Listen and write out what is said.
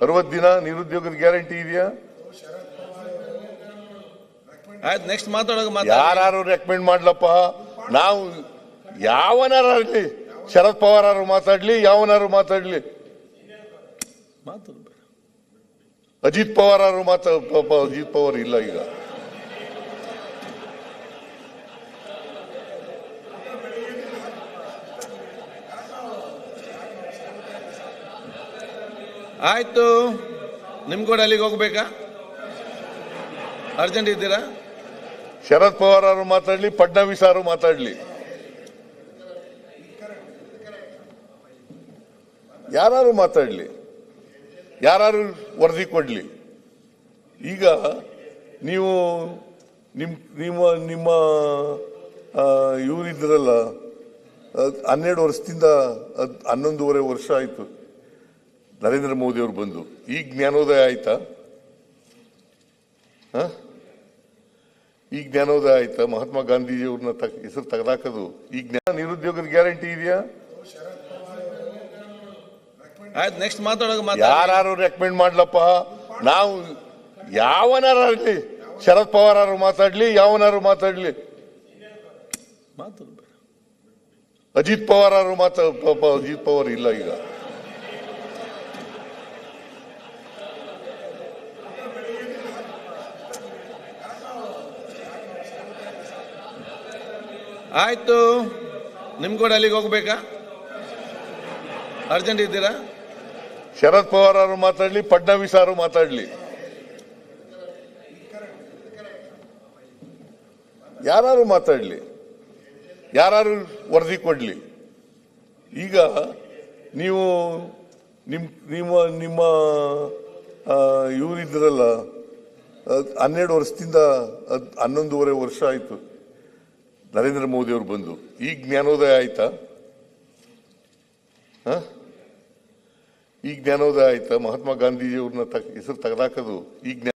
ಅರವತ್ತು ದಿನ ನಿರುದ್ಯೋಗದ ಗ್ಯಾರಂಟಿ ಇದೆಯಾ? ಆಯ್ತು ನೆಕ್ಸ್ಟ್ ಮಾತಾಡೋಕೆ ಮಾತಾಡ. ಯಾರು ರೆಕಮೆಂಡ್ ಮಾಡ್ಲಪ್ಪ? ನಾವು ಯಾವನಾರಲ್ಲಿ ಶರದ್ ಪವಾರ್ ಮಾತಾಡ್ಲಿ ಯಾವನಾರು ಮಾತಾಡ್ಲಿ. ಅಜಿತ್ ಪವಾರ್ ಅವರು ಮಾತಾಡ ಅಜಿತ್ ಪವಾರ್ ಇಲ್ಲ ಈಗ. ಆಯ್ತು. ನಿಮ್ ಕೂಡ ಅಲ್ಲಿಗೆ ಹೋಗ್ಬೇಕಾ? ಅರ್ಜೆಂಟ್ ಇದ್ದೀರಾ? ಶರದ್ ಪವಾರ್ ಅವರು ಮಾತಾಡ್ಲಿ ಫಡ್ನವೀಸ್ ಅವರು ಮಾತಾಡ್ಲಿ. ಯಾರು ಮಾತಾಡ್ಲಿ? ಯಾರು ವರದಿ ಕೊಡ್ಲಿ? ಈಗ ನೀವು ನಿಮ್, ನಿಮ್ಮ ನಿಮ್ಮ ಇವರಿದ್ರಲ್ಲ ಹನ್ನೆರಡು ವರ್ಷದಿಂದ ಹನ್ನೊಂದೂವರೆ ವರ್ಷ ಆಯ್ತು. ನರೇಂದ್ರ ಮೋದಿ ಅವರು ಬಂದು ಈಗ ಜ್ಞಾನೋದಯ ಆಯ್ತಾ? ಈ ಈಗ ಜ್ಞಾನೋದಯ ಆಯ್ತಾ? ಮಹಾತ್ಮ ಗಾಂಧೀಜಿಯವ್ರನ್ನ ಹೆಸರು ತೆಗೆದಾಕದು. ಈ ಜ್ಞಾನ ನಿರುದ್ಯೋಗದ ಗ್ಯಾರಂಟಿ ಇದೆಯಾ? ಆಯ್ತು ನೆಕ್ಸ್ಟ್ ಮಾತಾಡೋಕೆ ಮಾತಾಡ. ಯಾರು ರೆಕಮೆಂಡ್ ಮಾಡ್ಲಪ್ಪ? ನಾವು ಯಾವನಾರಲ್ಲಿ ಶರದ್ ಪವಾರ್ ಅವರು ಮಾತಾಡ್ಲಿ ಯಾವನಾರು ಮಾತಾಡ್ಲಿ? ಅಜಿತ್ ಪವಾರ್ ಅವರು ಮಾತಾ ಅಜಿತ್ ಪವಾರ್ ಇಲ್ಲ ಈಗ. ಆಯ್ತು. ನಿಮ್ ಕೂಡ ಅಲ್ಲಿಗೆ ಹೋಗ್ಬೇಕಾ? ಅರ್ಜೆಂಟ್ ಇದ್ದೀರಾ? ಶರದ್ ಪವಾರ್ ಅವರು ಮಾತಾಡ್ಲಿ ಫಡ್ನವೀಸ್ ಅವರು ಮಾತಾಡ್ಲಿ. ಯಾರು ಮಾತಾಡ್ಲಿ? ಯಾರು ವರದಿ ಕೊಡ್ಲಿ? ಈಗ ನೀವು ನಿಮ್ಮ ನಿಮ್ಮ ನಿಮ್ಮ ಇವರಿದ್ರಲ್ಲ ಹನ್ನೆರಡು ವರ್ಷದಿಂದ ಹನ್ನೊಂದೂವರೆ ವರ್ಷ ಆಯ್ತು. ನರೇಂದ್ರ ಮೋದಿ ಅವರು ಬಂದು, ಈ ಜ್ಞಾನೋದಯ ಆಯ್ತಾ? ಈ ಜ್ಞಾನೋದಯ ಆಯ್ತಾ? ಮಹಾತ್ಮ ಗಾಂಧೀಜಿಯವ್ರನ್ನ ತಗ್ ಹೆಸರು ಈ ಈಗ